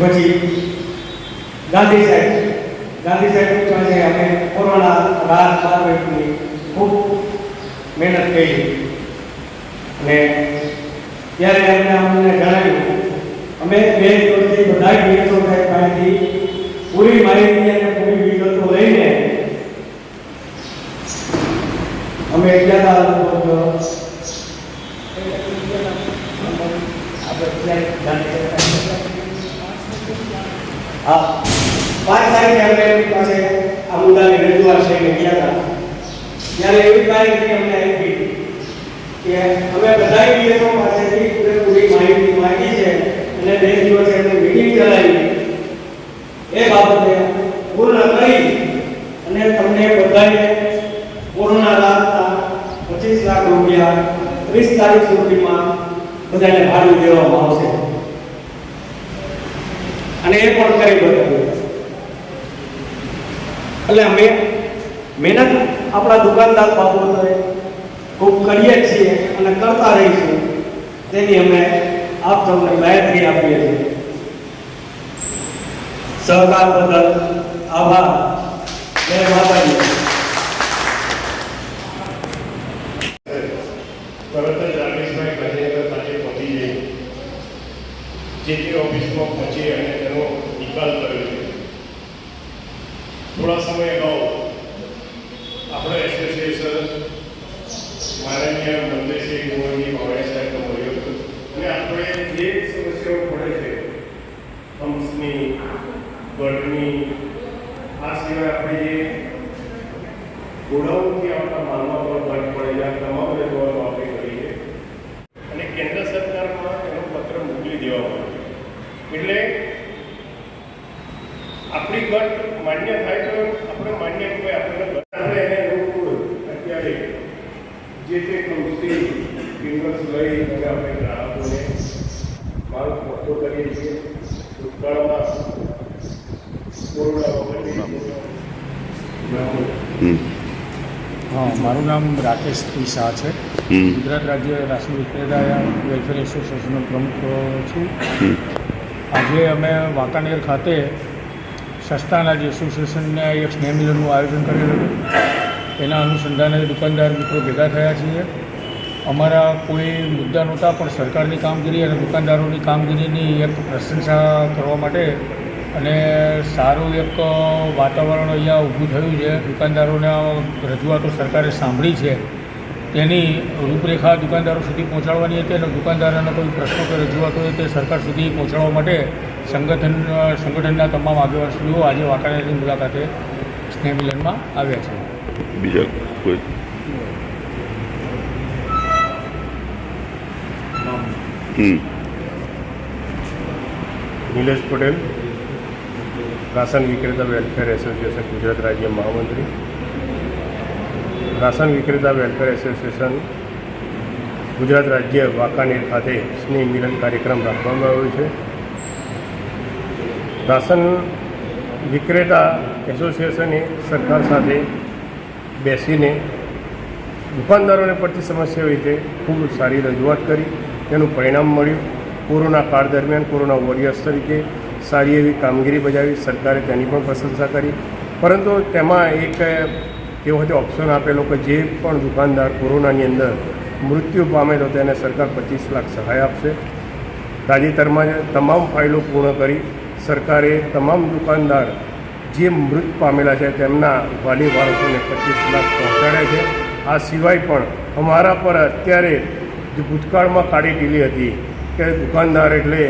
પછી ગાંધી સાહેબ, ગાંધી સાહેબની પાસે અમે કોરોના રાત બાર વર્ષની ખૂબ મહેનત કરી. અને ત્યારે એમને અમને જણાવ્યું, અમે બે દિવસથી બધા ડીએસઓ સાહેબ પાસેથી પૂરી માહિતી અને પૂરી વિગતો લઈને અમે ગયા હતા લગભગ, આપણે ક્યાંય ગાંધી હા. પાંચ તારીખે અમે એમની પાસે આ મુદ્દાની રજૂઆત લઈને ગયા હતા. ત્યારે એવી તારીખે અમને આપી કે અમે બધા ડીએસઓ પાસેથી પૂરેપૂરી માહિતી માંગી છે અને બે દિવસે અમે મીટિંગ કરાવી એ બાબતે પૂર્ણ કરી અને તમને બધાને કોરોના લાગતા પચીસ લાખ રૂપિયા ત્રીસ તારીખ સુધીમાં બધાને ભાડું દેવામાં આવશે. અને એ પણ કરી બતાવ્યું એટલે અમે મહેનત આપણા દુકાનદાર બાબતોએ ખૂબ કરીએ છીએ અને કરતા રહીશું તેની અમે આપ સૌને માહિતી આપીએ છીએ. સહકાર બદલ આભાર. જય માતાજી. તરત જ રાકેશભાઈ કાર્યકર ખાતે પહોંચી જઈ જે તે ઓફિસમાં પહોંચી અને તેનો નિકાલ કર્યો છે થોડા સમય અગાઉ આપણે એસોસિએશન માનનીય મંત્રીશ્રી કુંવરજી બાવળિયા સાહેબનો મળ્યો હતો અને આપણે જે સમસ્યાઓ પડે છે કંપની ગળની આ સિવાય આપણે જે ગોડાઉનથી આવતા માલમાં પણ ભાગ પડે આ તમામ રજૂઆતો આપણે કરી અને કેન્દ્ર સરકારમાં એનો પત્ર મોકલી દેવામાં આવ્યો એટલે આપણી ગટ માન્ય થાય તો આપણે માન્ય કહેવાય આપણને આપણે એને અનુકૂળ અત્યારે જે તે કૃષિ કિંમત લઈ અને આપણે ગ્રાહકોને માલ પહોંચો કરીએ છીએ. ભૂતકાળમાં હા મારું નામ રાકેશ પી શાહ છે. ગુજરાત રાજ્ય રાશન વિક્રેતા વેલફેર એસોસિએશનનો પ્રમુખ છું. આજે અમે વાંકાનેર ખાતે સસ્તાના જે એસોસિએશનને એક સ્નેહ મિલનનું આયોજન કરેલું હતું. એના અનુસંધાને દુકાનદાર મિત્રો ભેગા થયા છીએ. અમારા કોઈ મુદ્દા નહોતા પણ સરકારની કામગીરી અને દુકાનદારોની કામગીરીની એક પ્રશંસા કરવા માટે અને સારું એક વાતાવરણ અહીંયા ઊભું થયું છે. દુકાનદારોના રજૂઆતો સરકારે સાંભળી છે. તેની રૂપરેખા દુકાનદારો સુધી પહોંચાડવાની હતી અને દુકાનદારોના કોઈ પ્રશ્નો કે રજૂઆતો હોય તે સરકાર સુધી પહોંચાડવા માટે સંગઠન સંગઠનના તમામ આગેવાનશ્રીઓ આજે વાંકાનેરની મુલાકાતે સ્નેહ મિલનમાં આવ્યા છે. બીજા કોઈ? નિલેશ પટેલ. રાશન વિક્રેતા વેલફેર એસોસિએશન ગુજરાત રાજ્ય મહામંત્રી. રાશન વિક્રેતા વેલફેર એસોસિએશન ગુજરાત રાજ્ય વાંકાનેર ખાતે સ્નેહ મિલન કાર્યક્રમ રાખવામાં આવ્યો છે. રાશન વિક્રેતા એસોસિએશને સરકાર સાથે બેસીને દુકાનદારોને પડતી સમસ્યાઓ તે ખૂબ સારી રજૂઆત કરી. તેનું પરિણામ મળ્યું. કોરોના કાળ દરમિયાન કોરોના વોરિયર્સ તરીકે સારી એવી કામગીરી બજાવી, સરકારે તેની પણ પ્રશંસા કરી. પરંતુ તેમાં એક એવો હતો ઓપ્શન આપેલો કે જે પણ દુકાનદાર કોરોનાની અંદર મૃત્યુ પામે તો તેને સરકાર પચીસ લાખ સહાય આપશે. તાજેતરમાં જ તમામ ફાઇલો પૂર્ણ કરી સરકારે તમામ દુકાનદાર જે મૃત પામેલા છે તેમના વાલી વારસોને પચીસ લાખ પહોંચાડ્યા છે. આ સિવાય પણ અમારા પર અત્યારે જે ભૂતકાળમાં કાળી ટીલી હતી કે દુકાનદાર એટલે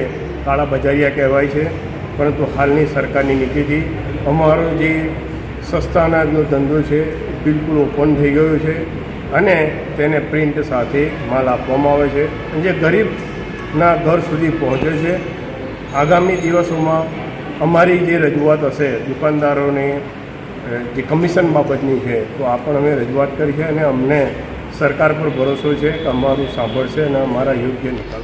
કાળા બજારિયા કહેવાય છે. પરંતુ હાલની સરકારની નીતિથી અમારો જે સસ્તા અનાજનો ધંધો છે, બિલકુલ ઓપન થઈ ગયો છે અને તેને પ્રિન્ટ સાથે માલ આપવામાં આવે છે જે ગરીબના ઘર સુધી પહોંચે છે. આગામી દિવસોમાં અમારી જે રજૂઆત હશે, દુકાનદારોને જે કમિશન બાબતની છે, તો આ પણ અમે રજૂઆત કરી છે અને અમને સરકાર પર ભરોસો છે કે અમારું સાંભળશે અને અમારા યોગ્ય નિકાલ